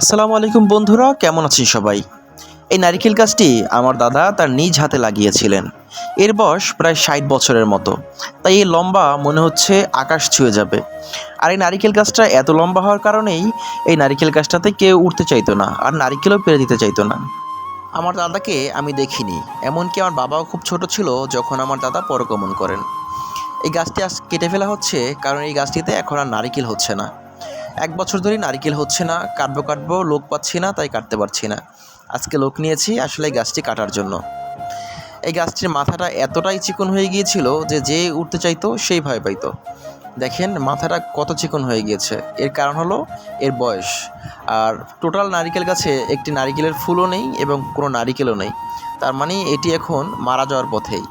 আসসালামু আলাইকুম বন্ধুরা, কেমন আছেন সবাই? এই নারিকেল গাছটি আমার দাদা তার নিজ হাতে লাগিয়েছিলেন। এর বয়স প্রায় ষাট বছরের মতো। তাই এই লম্বা মনে হচ্ছে আকাশ ছুঁয়ে যাবে। আর এই নারিকেল গাছটা এত লম্বা হওয়ার কারণেই এই নারিকেল গাছটাতে কেউ উঠতে চাইতো না, আর নারিকেলও পেরে দিতে চাইতো না। আমার দাদাকে আমি দেখিনি, এমনকি আমার বাবাও খুব ছোট ছিল যখন আমার দাদা পরগমন করেন। এই গাছটি আজ কেটে ফেলা হচ্ছে, কারণ এই গাছটিতে এখন আর নারিকেল হচ্ছে না। এক বছর ধরেই নারিকেল হচ্ছে না, কাটবো কাটবো, লোক পাচ্ছি না, তাই কাটতে পারছি না। আজকে লোক নিয়েছি, আসলে গাছটি কাটার জন্য। এই গাছটির মাথাটা এতটাই চিকন হয়ে গিয়েছিল যে যে উঠতে চাইতো, সেই ভয় পাইতো। দেখেন, মাথাটা কত চিকন হয়ে গিয়েছে। এর কারণ হলো, এর বয়স। আর টোটাল নারিকেল গাছে একটি নারিকেলের ফুলও নেই এবং কোনো নারিকেলও নেই। তার মানে এটি এখন মারা যাওয়ার পথেই।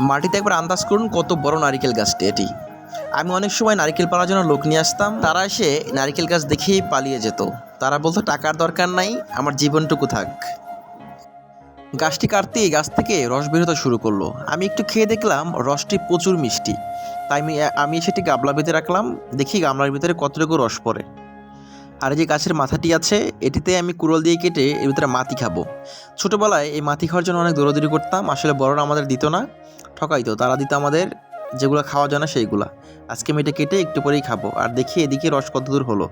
মাটিতে একবার আন্দাজ করুন কত বড় নারিকেল গাছটি এটি। আমি অনেক সময় নারকেল পাড়ার জন্য লোক নিয়ে আসতাম। তারা এসে নারকেল গাছ দেখেই পালিয়ে যেত। তারা বলতো, টাকার দরকার নাই, আমার জীবনটুকু থাক। গাছটি কাটতেই গাছ থেকে রস বেরোতে শুরু করল। আমি একটু খেয়ে দেখলাম, রসটি প্রচুর মিষ্টি। তাই আমি আমি সেটি গামলা বেঁধে রাখলাম, দেখি গামলার ভিতরে কতটুকু রস পড়ে। আর যে গাছের মাথাটি আছে, এটিতে আমি কুড়োল দিয়ে কেটে এর ভিতরে মাটি খাব। ছোটোবেলায় এই মাটি খাওয়ার জন্য অনেক দৌড়াদৌড়ি করতাম, আসলে বড়রা আমাদের দিত না, ঠকাইতো, তারা দিত আমাদের যেগুলো খাওয়া যায় না সেইগুলা। আজকে আমি এটা কেটে একটু পরেই খাব। আর দেখি এদিকে রস কত দূর হলো।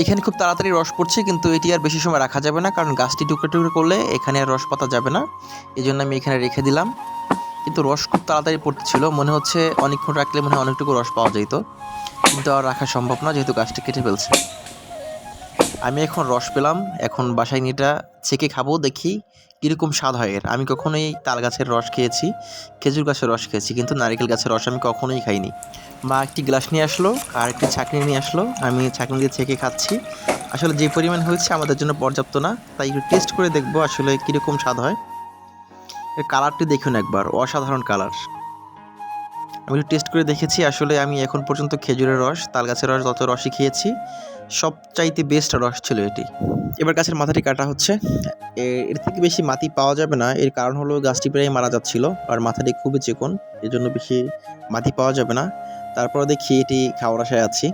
এখানে খুব তাড়াতাড়ি রস পড়ছে, কিন্তু এটি আর বেশি সময় রাখা যাবে না, কারণ গাছটি টুকরো টুকরো করলে এখানে আর রস পাতা যাবে না। এই জন্য আমি এখানে রেখে দিলাম। কিন্তু রস খুব তাড়াতাড়ি পড়ছিল, মনে হচ্ছে অনেকক্ষণ রাখলে মনে হয় অনেকটুকু রস পাওয়া যেত কিন্তু আর রাখা সম্ভব না, যেহেতু গাছটি কেটে ফেলছে। আমি এখন রস পেলাম, এখন বাসায় নিয়ে এটা ছেঁকে খাব, দেখি কীরকম স্বাদ হয় এর। আমি কখনোই তাল গাছের রস খেয়েছি, খেজুর গাছের রস খেয়েছি, কিন্তু নারকেল গাছের রস আমি কখনোই খাইনি। মা একটি গ্লাস নিয়ে আসলো, আর একটি ছাঁকনি নিয়ে আসলো, আমি ছাঁকনি দিয়ে ছেঁকে খাচ্ছি। আসলে যে পরিমাণ হয়েছে আমাদের জন্য পর্যাপ্ত না, তাই একটু টেস্ট করে দেখব আসলে কীরকম স্বাদ হয়। এর কালারটি দেখুন একবার, অসাধারণ কালার আমি টেস্ট করে দেখেছি, আসলে আমি এখন পর্যন্ত খেজুরের রস তাল গাছের রস যত রসই খেয়েছি, সবচাইতে বেস্ট রস ছিল এটি। এবার গাছের মাথাটি কাটা হচ্ছে। এর থেকে বেশি মাটি পাওয়া যাবে না, এর কারণ হলো গাছটি প্রায় মারা যাচ্ছিল, আর মাথাটি খুবই চিকন, এর জন্য বেশি মাটি পাওয়া যাবে না। তারপর দেখি এটি খাওয়ার আশায় আছি।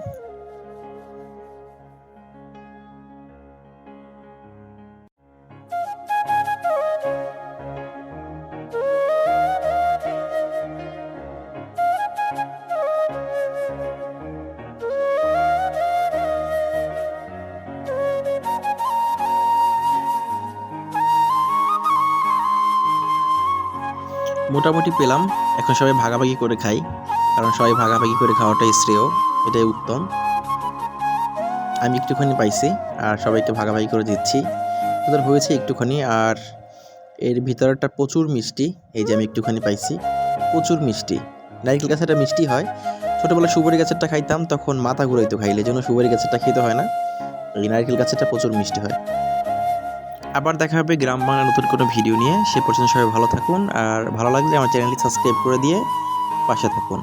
মোটামুটি পেলাম। এখন সবাই ভাগাভাগি করে খাই। কারণ সবাই ভাগাভাগি করে খাওয়াটাই শ্রেয়। এটাই উত্তম। আমি একটুখানি পাইছি আর সবাইকে ভাগাভাগি করে দিচ্ছি। ওদের হয়েছে একটুখানি আর এর ভিতরটা প্রচুর মিষ্টি। এই যে আমি একটুখানি পাইছি। প্রচুর মিষ্টি। নারিকেল গাছেরটা মিষ্টি হয়। ছোটোবেলা সুপারি গাছেরটা খাইতাম, তখন মাথা ঘুরাইতো খাইলে। জন্য সুপারি গাছেরটা খেতে হয় না। এই নারকেল গাছেরটা প্রচুর মিষ্টি হয়। আবার দেখা হবে গ্রাম বাংলা নতুন কোনো ভিডিও নিয়ে। সে পর্যন্ত সবাই ভালো থাকুন, আর ভালো লাগলে আমার চ্যানেলটি সাবস্ক্রাইব করে দিয়ে পাশে থাকুন।